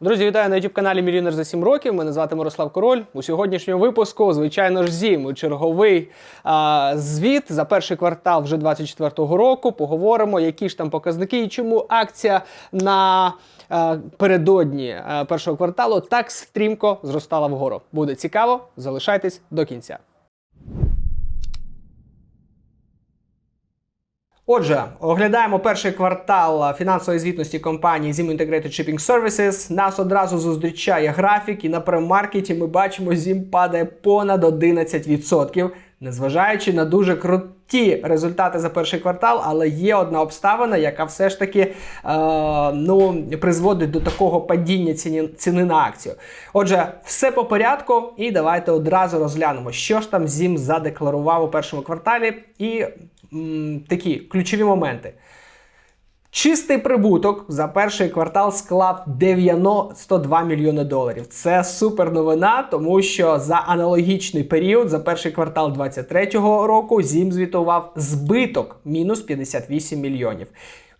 Друзі, вітаю на youtube каналі Мільйонер за 7 років. Мене звати Мирослав Король. У сьогоднішньому випуску, звичайно ж, зім черговий а, звіт за перший квартал вже 24-го року. Поговоримо, які ж там показники і чому акція на а, передодні а, першого кварталу так стрімко зростала вгору. Буде цікаво, залишайтесь до кінця. Отже, оглядаємо перший квартал фінансової звітності компанії Zim Integrated Shipping Services. Нас одразу зустрічає графік, і на премаркеті ми бачимо, Zim падає понад 11%, незважаючи на дуже круті результати за перший квартал, але є одна обставина, яка все ж таки е, ну, призводить до такого падіння ціни, ціни на акцію. Отже, все по порядку, і давайте одразу розглянемо, що ж там Zim задекларував у першому кварталі. і м, такі ключові моменти. Чистий прибуток за перший квартал склав 92 мільйони доларів. Це супер новина, тому що за аналогічний період, за перший квартал 2023 року, Зім звітував збиток мінус 58 мільйонів.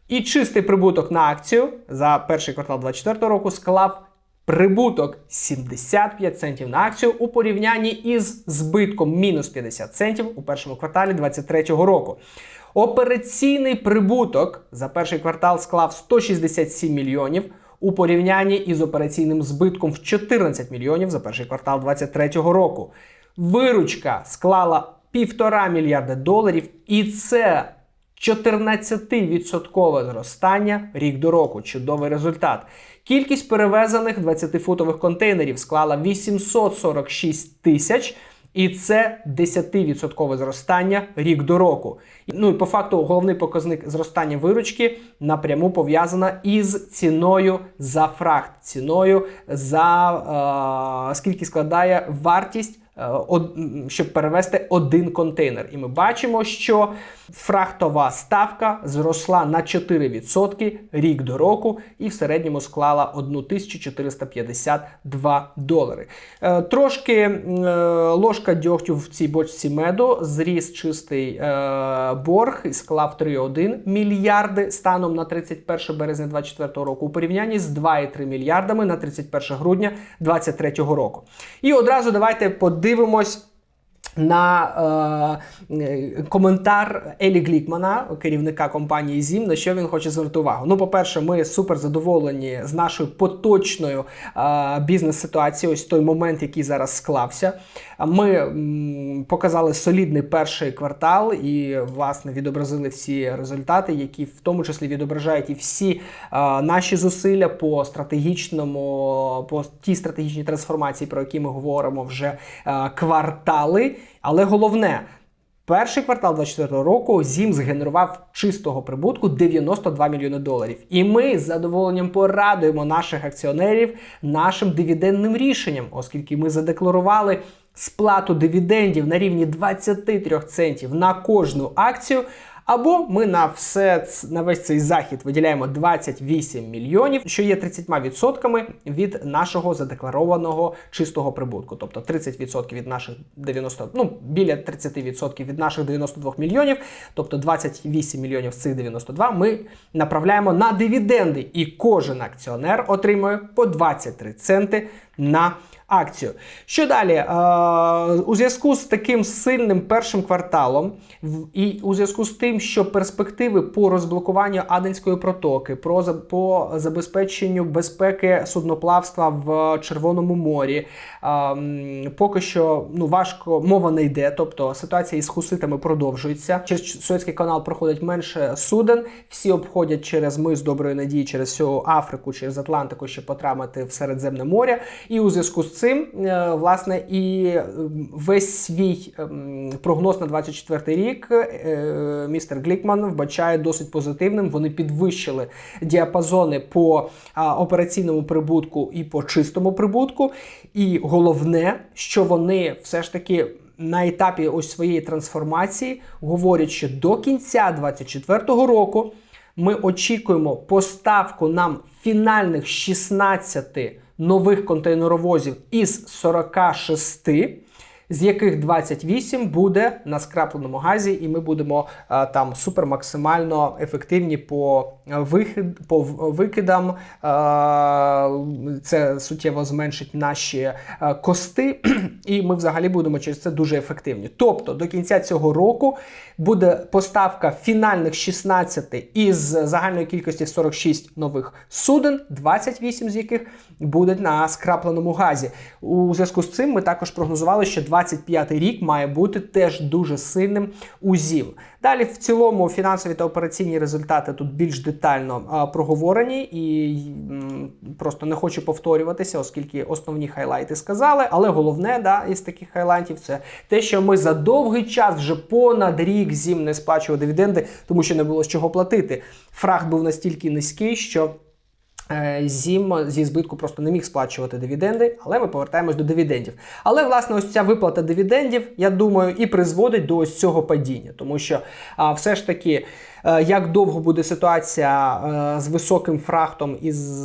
І чистий прибуток на акцію за перший квартал 2024 року склав прибуток 75 центів на акцію у порівнянні із збитком мінус 50 центів у першому кварталі 2023 року. Операційний прибуток за перший квартал склав 167 мільйонів у порівнянні із операційним збитком в 14 мільйонів за перший квартал 2023 року. Виручка склала 1,5 мільярда доларів, і це 14% зростання рік до року. Чудовий результат. Кількість перевезених 20-футових контейнерів склала 846 тисяч. І це 10% зростання рік до року. Ну і по факту головний показник зростання виручки напряму пов'язана із ціною за фрахт, ціною за е, скільки складає вартість. Е, Щоб перевести один контейнер, і ми бачимо, що фрахтова ставка зросла на 4% рік до року і в середньому склала 1452 долари. Е, Трошки е, ложка дьогтю в цій бочці меду зріс чистий борг і склав 3,1 мільярди станом на 31 березня 2024 року у порівнянні з 2,3 мільярдами на 31 грудня 2023 року. І одразу давайте подивимось. На е, коментар Елі Глікмана, керівника компанії Зім, на що він хоче звернути увагу. Ну, по-перше, ми супер задоволені з нашою поточною е, бізнес-ситуацією, ось той момент, який зараз склався. Ми м, показали солідний перший квартал і, власне, відобразили всі результати, які в тому числі відображають і всі е, наші зусилля по стратегічному, по тій стратегічній трансформації, про які ми говоримо вже е, квартали. Але головне, перший квартал 2024 року Зім згенерував чистого прибутку 92 мільйони доларів. І ми з задоволенням порадуємо наших акціонерів нашим дивідендним рішенням, оскільки ми задекларували сплату дивідендів на рівні 23 центів на кожну акцію. Або ми на все на весь цей захід виділяємо 28 мільйонів, що є 30% від нашого задекларованого чистого прибутку. Тобто 30% від наших 90, ну біля 30% від наших 92 мільйонів, тобто 28 мільйонів з цих 92 ми направляємо на дивіденди, і кожен акціонер отримує по 23 центи на акцію. Що далі? Е, у зв'язку з таким сильним першим кварталом і у зв'язку з тим, що перспективи по розблокуванню Аденської протоки, про по забезпеченню безпеки судноплавства в Червоному морі, е, поки що ну важко мова не йде. Тобто ситуація із хуситами продовжується. Через Суецький канал проходить менше суден. Всі обходять через мис Доброї Надії, через всю Африку, через Атлантику, щоб потрапити в Середземне море. І у зв'язку з цим, е, власне, і е, весь свій ем, прогноз на 24 рік е, містер Глікман вбачає досить позитивним. Вони підвищили діапазони по операційному прибутку і по чистому прибутку. І головне, що вони все ж таки. На етапі ось своєї трансформації говорять, що до кінця 2024 року ми очікуємо поставку нам фінальних 16 нових контейнеровозів із 46, з яких 28 буде на скрапленому газі, і ми будемо е, там супер максимально ефективні по вихід по викидам. Це суттєво зменшить наші е, кости, і ми взагалі будемо через це дуже ефективні. Тобто до кінця цього року буде поставка фінальних 16 із загальної кількості 46 нових суден, 28 з яких будуть на скрапленому газі. У зв'язку з цим ми також прогнозували, що 25 рік має бути теж дуже сильним у ЗІЛ. Далі в цілому фінансові та операційні результати тут більш детально проговорені і просто не хочу повторюватися, оскільки основні хайлайти сказали. Але головне да, із таких хайлайтів це те, що ми за довгий час вже понад рік зім не сплачували дивіденди, тому що не було з чого платити. Фрахт був настільки низький, що. Е, Зім зі збитку просто не міг сплачувати дивіденди, але ми повертаємось до дивідендів. Але власне ось ця виплата дивідендів, я думаю, і призводить до ось цього падіння, тому що а, все ж таки, е, як довго буде ситуація е, з високим фрахтом із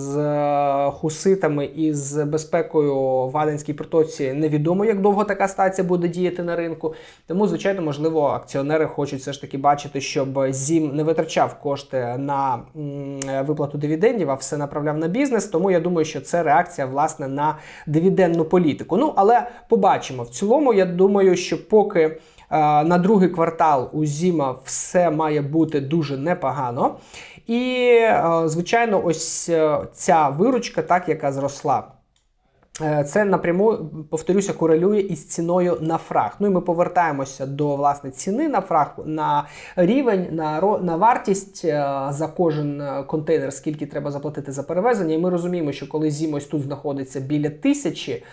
хуситами і з безпекою в Аденській протоці, невідомо, як довго така ситуація буде діяти на ринку. Тому, звичайно, можливо, акціонери хочуть все ж таки бачити, щоб Зім не витрачав кошти на виплату дивідендів, а все направляв на бізнес. Тому я думаю, що це реакція власне на дивіденну політику. Ну але побачимо. В цілому, я думаю, що поки. е, На другий квартал у Зіма все має бути дуже непогано. І, е, звичайно, ось е, ця виручка, так, яка зросла. Е, Це напряму, повторюся, корелює із ціною на фраг. Ну і ми повертаємося до власне ціни на фраг, на рівень, на, на вартість е, за кожен е, контейнер, скільки треба заплатити за перевезення. І ми розуміємо, що коли зім ось тут знаходиться біля тисячі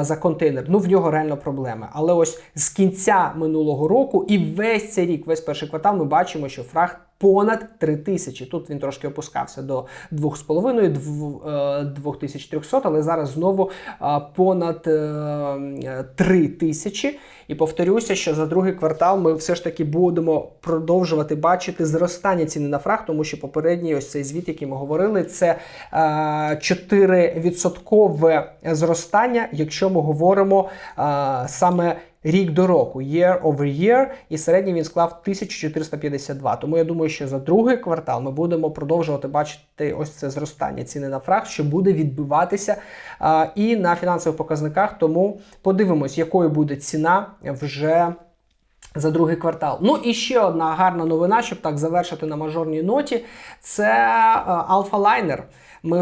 за контейнер, ну в нього реально проблеми. Але ось з кінця минулого року і весь цей рік, весь перший квартал, ми бачимо, що фраг понад 3 тисячі. Тут він трошки опускався до 2,5, дв- е, 2300, але зараз знову е, понад е, 3 тисячі. І повторюся, що за другий квартал ми все ж таки будемо продовжувати бачити зростання ціни на фраг, тому що попередній ось цей звіт, який ми говорили, це е, 4% зростання, якщо ми говоримо е, саме рік до року, year over year, і середній він склав 1452. Тому я думаю, що за другий квартал ми будемо продовжувати бачити ось це зростання ціни на фраг, що буде відбиватися а, і на фінансових показниках. Тому подивимось, якою буде ціна вже. За другий квартал. Ну і ще одна гарна новина, щоб так завершити на мажорній ноті. Це Alpha Liner. Ми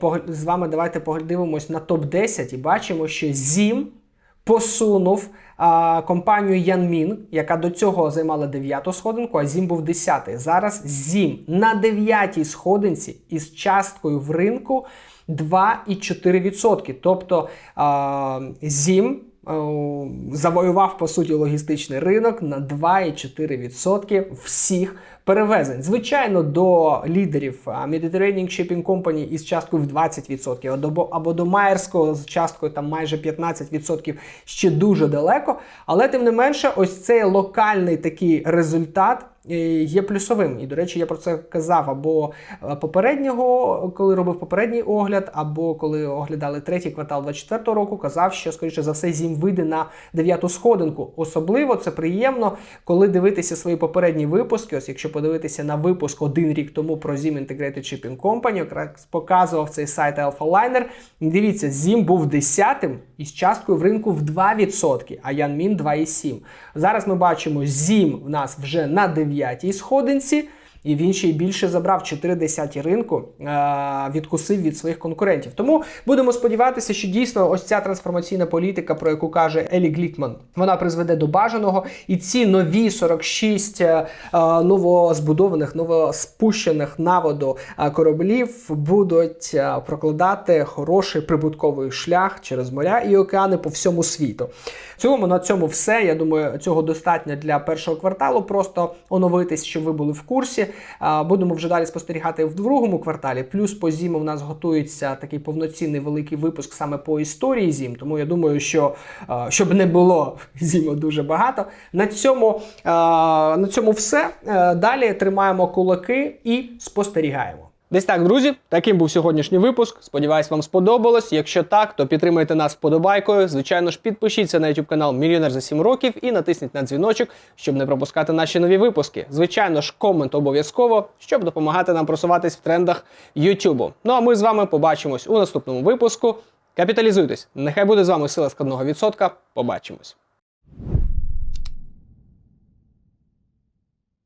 пог- з вами давайте подивимось на топ-10 і бачимо, що ZIM посунув а, компанію Янмін, яка до цього займала дев'яту сходинку, а Зім був десятий. Зараз Зім на дев'ятій сходинці із часткою в ринку 2,4%. Тобто а, Зім завоював по суті логістичний ринок на 2,4% всіх перевезень. Звичайно, до лідерів Mediterranean Shipping Company із часткою в 20%, або, до Майерського з часткою там майже 15% ще дуже далеко. Але тим не менше, ось цей локальний такий результат. е, Є плюсовим, і до речі, я про це казав або е, попереднього, коли робив попередній огляд, або коли оглядали третій квартал 24 року, казав, що скоріше за все зім вийде на дев'яту сходинку. Особливо це приємно, коли дивитися свої попередні випуски. Ось якщо подивитися на випуск один рік тому про Zim Integrated Shipping Company, якраз показував цей сайт Alphaliner. Дивіться, Zim був 10-тим із часткою в ринку в 2%, а Янмін 2,7%. Зараз ми бачимо, Zim в нас вже на 9-й сходинці. І він ще й більше забрав 4 десяті ринку, е- відкусив від своїх конкурентів. Тому будемо сподіватися, що дійсно ось ця трансформаційна політика, про яку каже Елі Глікман, вона призведе до бажаного. І ці нові 46 е- е, новозбудованих, новоспущених на воду кораблів будуть прокладати хороший прибутковий шлях через моря і океани по всьому світу. В цілому на цьому все. Я думаю, цього достатньо для першого кварталу. Просто оновитись, щоб ви були в курсі. Будемо вже далі спостерігати в другому кварталі. Плюс по зіму в нас готується такий повноцінний великий випуск саме по історії зім. Тому я думаю, що щоб не було зіму дуже багато. На цьому, на цьому все. Е, Далі тримаємо кулаки і спостерігаємо. Десь так, друзі, таким був сьогоднішній випуск. Сподіваюсь, вам сподобалось. Якщо так, то підтримайте нас вподобайкою. Звичайно ж, підпишіться на YouTube канал Мільйонер за 7 років і натисніть на дзвіночок, щоб не пропускати наші нові випуски. Звичайно ж, комент обов'язково, щоб допомагати нам просуватись в трендах YouTube. Ну а ми з вами побачимось у наступному випуску. Капіталізуйтесь! Нехай буде з вами сила складного відсотка. Побачимось.